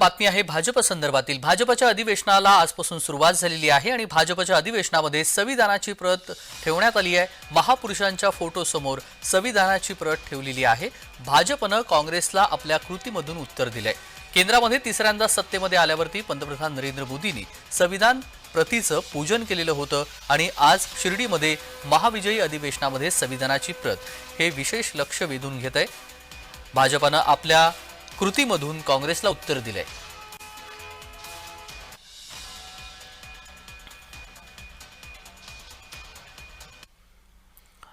बातमी आहे भाजप संदर्भातील. भाजपच्या अधिवेशनाला आजपासून सुरुवात झालेली आहे आणि भाजपच्या अधिवेशनामध्ये संविधानाची प्रत ठेवण्यात आली आहे. महापुरुषांच्या फोटोसमोर संविधानाची प्रत ठेवलेली आहे. भाजपनं काँग्रेसला आपल्या कृतीमधून उत्तर दिलंय. केंद्रामध्ये तिसऱ्यांदा सत्तेमध्ये आल्यावरती पंतप्रधान नरेंद्र मोदींनी संविधान प्रतीचं पूजन केलेलं होतं आणि आज शिर्डीमध्ये महाविजयी अधिवेशनामध्ये संविधानाची प्रत. हे विशेष लक्ष वेधून घेत आहे भाजपानं आपल्या कृतीमधून काँग्रेसला उत्तर दिलंय.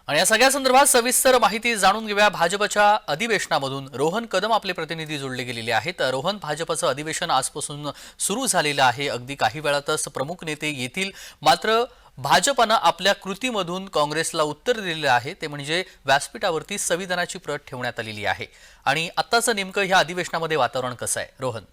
आणि या सगळ्या संदर्भात सविस्तर माहिती जाणून घेऊया. भाजपच्या अधिवेशनामधून रोहन कदम आपले प्रतिनिधी जोडले गेलेले आहेत. रोहन भाजपचं अधिवेशन आजपासून सुरू झालेलं आहे. अगदी काही वेळातच प्रमुख नेते येतील. मात्र भाजपनं आपल्या कृतीमधून काँग्रेसला उत्तर दिलेलं आहे ते म्हणजे व्यासपीठावरती संविधानाची प्रत ठेवण्यात आलेली आहे. आणि आत्ताचं नेमकं ह्या अधिवेशनामध्ये वातावरण कसं आहे? रोहन.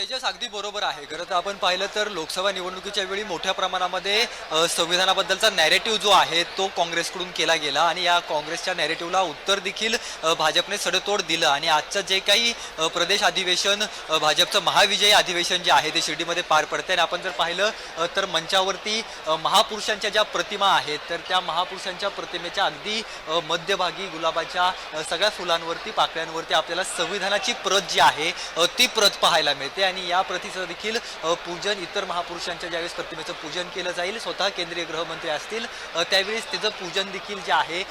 तेजस अगदी बरोबर आहे. खरं तर आपण पाहिलं तर लोकसभा निवडणुकीच्या वेळी मोठ्या प्रमाणामध्ये संविधानाबद्दलचा नॅरेटिव्ह जो आहे तो काँग्रेसकडून केला गेला आणि या काँग्रेसच्या नॅरेटिव्हला उत्तर देखील भाजपने सडेतोड दिलं. आणि आजचं जे काही प्रदेश अधिवेशन भाजपचं महाविजयी अधिवेशन जे आहे ते शिर्डीमध्ये पार पडते आणि आपण जर पाहिलं तर मंचावरती महापुरुषांच्या ज्या प्रतिमा आहेत तर त्या महापुरुषांच्या प्रतिमेच्या अगदी मध्यभागी गुलाबाच्या सगळ्या फुलांवरती पाकळ्यांवरती आपल्याला संविधानाची प्रत जी आहे ती प्रत पाहायला मिळते. आणि या प्रतीचं देखील पूजन इतर महापुरुषांच्या ज्यावेळेस प्रतिमेचं पूजन केलं जाईल स्वतः केंद्रीय गृहमंत्री असतील त्यावेळेस त्याचं पूजन देखील जे आहे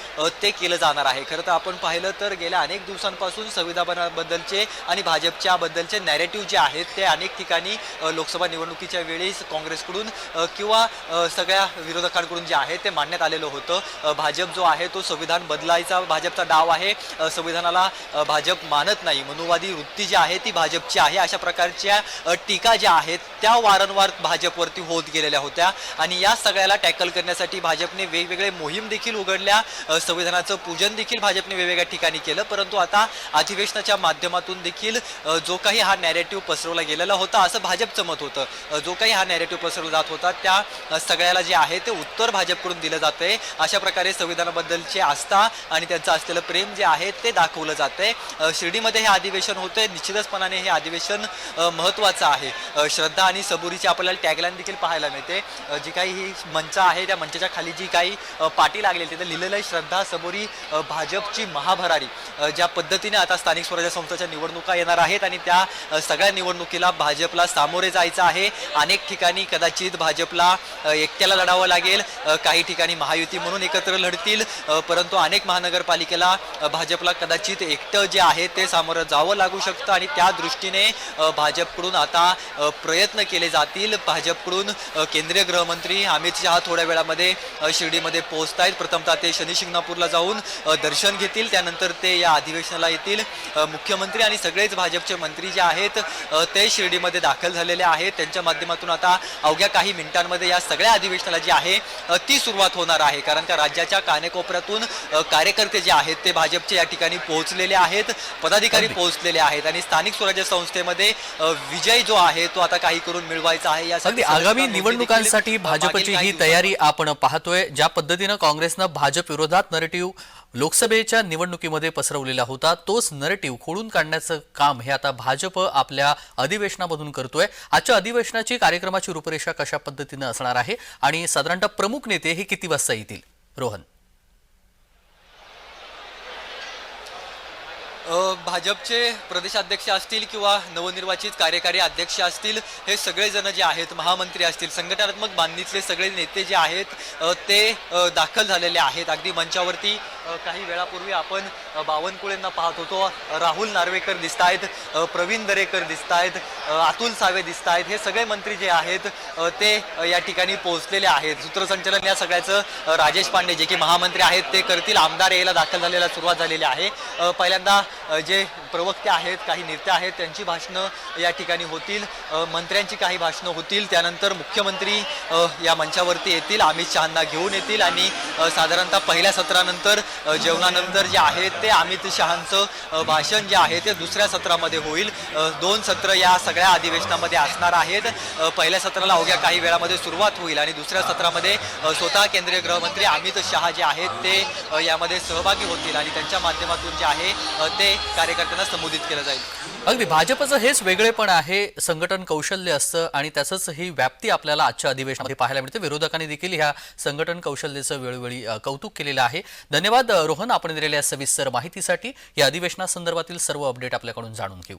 ते केलं जाणार आहे. खरं तर आपण पाहिलं तर गेल्या अनेक दिवसांपासून संविधानाबद्दलचे आणि भाजपच्या बद्दलचे नॅरेटिव्ह जे आहेत ते अनेक ठिकाणी लोकसभा निवडणुकीच्या वेळेस काँग्रेसकडून किंवा सगळ्या विरोधकांकडून जे आहे ते मांडण्यात आलेलं होतं. भाजप जो आहे तो संविधान बदलायचा भाजपचा डाव आहे. संविधानाला भाजप मानत नाही. मनुवादी वृत्ती जी आहे ती भाजपची आहे. अशा प्रकारच्या टीका ज्या आहेत त्या वारंवार भाजपवरती होत गेलेल्या होत्या. आणि या सगळ्याला टॅकल करण्यासाठी भाजपने वेगवेगळे मोहीम देखील उघडल्या. संविधानाचं पूजन देखील भाजपने वेगवेगळ्या ठिकाणी केलं. परंतु आता अधिवेशनाच्या माध्यमातून देखील जो काही हा नॅरेटिव्ह पसरवला गेलेला होता असं भाजपचं मत होतं. जो काही हा नॅरेटिव्ह पसरवला जात होता त्या सगळ्याला जे आहे ते उत्तर भाजपकडून दिलं जात आहे अशा प्रकारे संविधानाबद्दलची आस्था आणि त्यांचं असलेलं प्रेम जे आहे ते दाखवलं जात आहे शिर्डीमध्ये हे अधिवेशन होतंय. निश्चितचपणाने हे अधिवेशन महत्त्वाचं आहे. श्रद्धा आणि सबुरीची आपल्याला टॅगलाईन देखील पाहायला मिळते. जी काही ही मंच आहे त्या मंचाच्या खाली जी काही पाटी लागलेली तिथं लिहिलेलं आहे श्रद्धा सबुरी भाजपची महाभरारी. ज्या पद्धतीने आता स्थानिक स्वराज्य संस्थेच्या निवडणुका येणार आहेत आणि त्या सगळ्या निवडणुकीला भाजपला सामोरे जायचं आहे. अनेक ठिकाणी कदाचित भाजपला एकट्याला लढावं लागेल. काही ठिकाणी महायुती म्हणून एकत्र लढतील. परंतु अनेक महानगरपालिकेला भाजपला कदाचित एकटं जे आहे ते सामोरं जावं लागू शकतं आणि त्या दृष्टीने भाजप भाजपकडून आता प्रयत्न केले जातील. भाजपकडून केंद्रीय गृहमंत्री अमित शहा थोड्या वेळामध्ये शिर्डीमध्ये पोहोचत आहेत प्रथमतः ते शनी शिंगणापूरला जाऊन दर्शन घेतील. त्यानंतर ते या अधिवेशनाला येतील. मुख्यमंत्री आणि सगळेच भाजपचे मंत्री जे आहेत ते शिर्डीमध्ये दाखल झालेले आहेत. त्यांच्या माध्यमातून आता अवघ्या काही मिनिटांमध्ये या सगळ्या अधिवेशनाला जी आहे ती सुरुवात होणार आहे. कारण का राज्याच्या कानेकोपऱ्यातून कार्यकर्ते जे आहेत ते भाजपचे या ठिकाणी पोहोचलेले आहेत. पदाधिकारी. पोहोचलेले आहेत. आणि स्थानिक स्वराज्य संस्थेमध्ये विजय जो आहे तो आता काही करून मिळवायचा आहे अगदी आगामी निवडणुकांसाठी भाजपची ही तयारी आपण पाहतोय ज्या पद्धतीनं काँग्रेसनं भाजप विरोधात नरेटिव्ह लोकसभेच्या निवडणुकीमध्ये पसरवलेला होता तोच नरेटिव्ह खोडून काढण्याचं काम हे आता भाजप आपल्या अधिवेशनामधून करतोय. आजच्या अधिवेशनाची कार्यक्रमाची रूपरेषा कशा पद्धतीनं असणार आहे आणि साधारणतः प्रमुख नेते हे किती वाजता येतील? रोहन. भाजपचे प्रदेशाध्यक्ष असतील किंवा नवनिर्वाचित कार्यकारी अध्यक्ष असतील हे सगळेजण जे आहेत महामंत्री असतील संघटनात्मक बांधणीतले सगळे नेते जे आहेत ते दाखल झालेले आहेत. अगदी मंचावरती काही वेळापूर्वी आपण बावनकुळेंना पाहत होतो. राहुल नार्वेकर दिसत आहेत प्रवीण दरेकर दिसत आहेत अतुल सावे दिसत आहेत हे सगळे मंत्री जे आहेत ते या ठिकाणी पोहोचलेले आहेत. सूत्रसंचालन या सगळ्याचं राजेश पांडे जे की महामंत्री आहेत ते करतील. आमदार यायला दाखल झालेला सुरुवात झालेली आहे. पहिल्यांदा जे प्रवक्ते आहेत काही नेते आहेत त्यांची भाषणं या ठिकाणी होतील. मंत्र्यांची काही भाषणं होतील. त्यानंतर मुख्यमंत्री या मंचावरती येतील. अमित शहांना घेऊन येतील आणि साधारणतः पहिल्या सत्रानंतर जेवणानंतर जे आहे ते अमित शहांचं भाषण जे आहे ते दुसऱ्या सत्रामध्ये होईल. दोन सत्र या सगळ्या अधिवेशनामध्ये असणार आहेत. पहिल्या सत्राला अवघ्या काही वेळामध्ये सुरुवात होईल आणि दुसऱ्या सत्रामध्ये स्वतः केंद्रीय गृहमंत्री अमित शहा जे आहेत ते यामध्ये सहभागी होतील आणि त्यांच्या माध्यमातून जे आहे ते कार्यकर्त्यांना संबोधित केलं जाईल. अगदी भाजपचं हेच वेगळेपण आहे संघटन कौशल्य असतं आणि त्याचंच ही व्याप्ती आपल्याला आजच्या अधिवेशनामध्ये पाहायला मिळते. विरोधकांनी देखील ह्या संघटन कौशल्याचं वेळोवेळी कौतुक केलेलं आहे. धन्यवाद रोहन आपण दिलेल्या सविस्तर माहितीसाठी. या अधिवेशनासंदर्भातील सर्व अपडेट आपल्याकडून जाणून घेऊ.